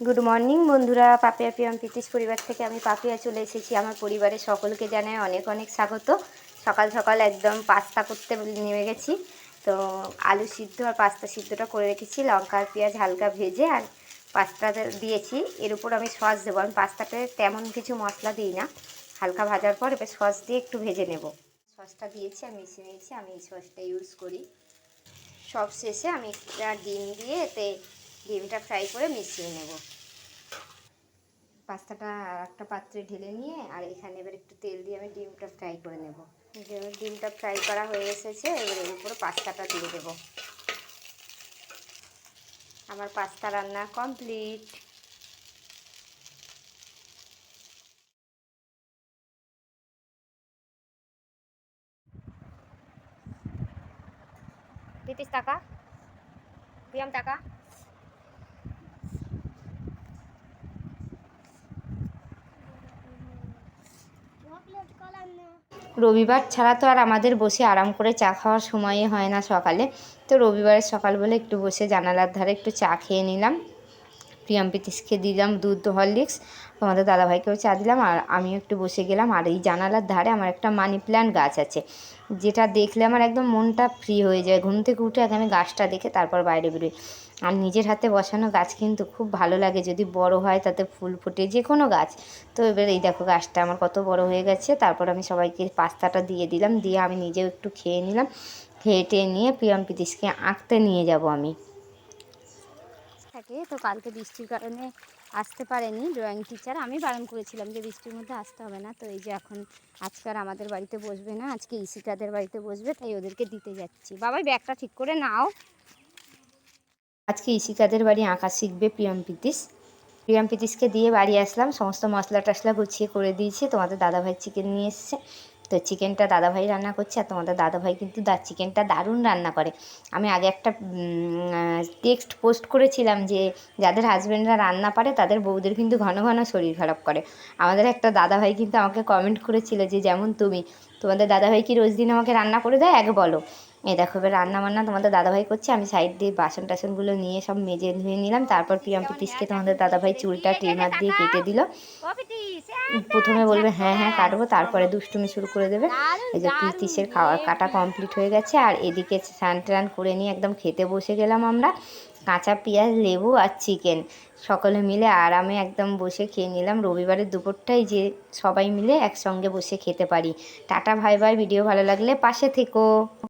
Good morning বন্ধুরা। পাপিয়া পিয়াম পিতিস পরিবার থেকে আমি পাপিয়া চলে এসেছি। আমার পরিবারের সকলকে জানাই অনেক অনেক স্বাগত। সকাল সকাল একদম পাস্তা করতে নেমে গেছি। তো আলু সিদ্ধ আর পাস্তা সিদ্ধটা করে রেখেছি। লঙ্কা আর পেঁয়াজ হালকা ভেজে আর পাস্তাটা দিয়েছি। এর উপর আমি সস দেবো। আমি পাস্তাতে তেমন কিছু মশলা দিই না। হালকা ভাজার পর এবার সস দিয়ে একটু ভেজে নেব। সসটা দিয়েছি, আমি মিশিয়ে নিয়েছি। আমি এই সসটা ইউজ করি। সব শেষে আমি একটা ডিম দিয়ে এতে ডিমটা ফ্রাই করে মিশিয়ে নেব। পাস্তাটা একটা পাত্রে ঢেলে নিয়ে আর এখানে এবার একটু তেল দিয়ে আমি ডিমটা ফ্রাই করে নেব। ডিমটা ফ্রাই করা হয়ে এসেছে, এবার এর উপরে পাস্তাটা দিয়ে দেব। আমার পাস্তা রান্না কমপ্লিট। দিতিস টাকা প্রিয়াম টাকা রবিবার ছাড়া তো আর আমাদের বসে আরাম করে চা খাওয়ার সময়ই হয় না সকালে। তো রবিবারের সকাল বলে একটু বসে জানালার ধারে একটু চা খেয়ে নিলাম। প্রিয়াম পিতিসকে দিলাম দুধ হরলিক্স। তোমাদের দাদাভাইকেও চা দিলাম আর আমিও একটু বসে গেলাম। আর এই জানালার ধারে আমার একটা মানি প্ল্যান্ট গাছ আছে। যেটা দেখলে আমার একদম মনটা ফ্রি হয়ে যায়। ঘুম থেকে উঠে আগে আমি গাছটা দেখে তারপর বাইরে বেরোই। আর নিজের হাতে বসানো গাছ কিন্তু খুব ভালো লাগে। যদি বড় হয় তাতে ফুল ফোটে যে কোনো গাছ। তো এবার এই দেখো গাছটা আমার কত বড় হয়ে গেছে। তারপর আমি সবাইকে পাস্তাটা দিয়ে দিলাম। দিয়ে আমি নিজেও একটু খেয়ে নিলাম। খেয়ে টেয়ে নিয়ে প্রিয়াম পিতিসকে আঁকতে নিয়ে যাব আমি। থাকে, তো কালকে বৃষ্টির কারণে আসতে পারেনি ড্রয়িং টিচার আমি বারণ করেছিলাম যে বৃষ্টির মধ্যে আসতে হবে না, তো এই যে এখন আজকে আর আমাদের বাড়িতে বসবে না, আজকে ইসিকাদের বাড়িতে বসবে, তাই ওদেরকে দিতে যাচ্ছি। বাবাই ব্যাগটা ঠিক করে নাও। আজকে ইসিকাদের বাড়ি আঁকা শিখবে প্রিয়াম পিতিস প্রিয়াম পিতিসকে দিয়ে বাড়ি আসলাম, সমস্ত মশলা টশলা গুছিয়ে করে দিয়েছি, তোমাদের দাদাভাই চিকেন নিয়ে এসছে। তো চিকেনটা দাদাভাই রান্না করছে আর তোমাদের দাদাভাই কিন্তু দা চিকেনটা দারুণ রান্না করে। আমি আগে একটা টেক্সট পোস্ট করেছিলাম যে, যাদের হাজব্যান্ডরা রান্না পারে, তাদের বউদের কিন্তু ঘন ঘন শরীর খারাপ করে। আমাদের একটা দাদাভাই কিন্তু আমাকে কমেন্ট করেছিল যে, যেমন তুমি, তোমাদের দাদাভাই কি রোজ দিন আমাকে রান্না করে দেয়? এক বলো। এই দেখো, এবার রান্না বান্না তোমাদের দাদাভাই করছে। আমি সাইড দিয়ে বাসন টাসনগুলো নিয়ে সব মেজে ধুয়ে নিলাম। তারপর প্রিয়াম পিতিসকে তোমাদের দাদাভাই চুলটা ট্রিমার দিয়ে কেটে দিল। প্রথমে বলবে হ্যাঁ হ্যাঁ কাটবো। তারপরে দুষ্টুমি শুরু করে দেবে। এই যে পিতিসের খাওয়া কাটা কমপ্লিট হয়ে গেছে। আর এদিকে স্নান টান করে নিয়ে একদম খেতে বসে গেলাম আমরা। কাঁচা পেঁয়াজ, লেবু আর চিকেন সকলে মিলে আরামে একদম বসে খেয়ে নিলাম। রবিবারের দুপুরটাই যে সবাই মিলে একসঙ্গে বসে খেতে পারি। টাটা, ভাই ভাই। ভিডিও ভালো লাগলে পাশে থেকো।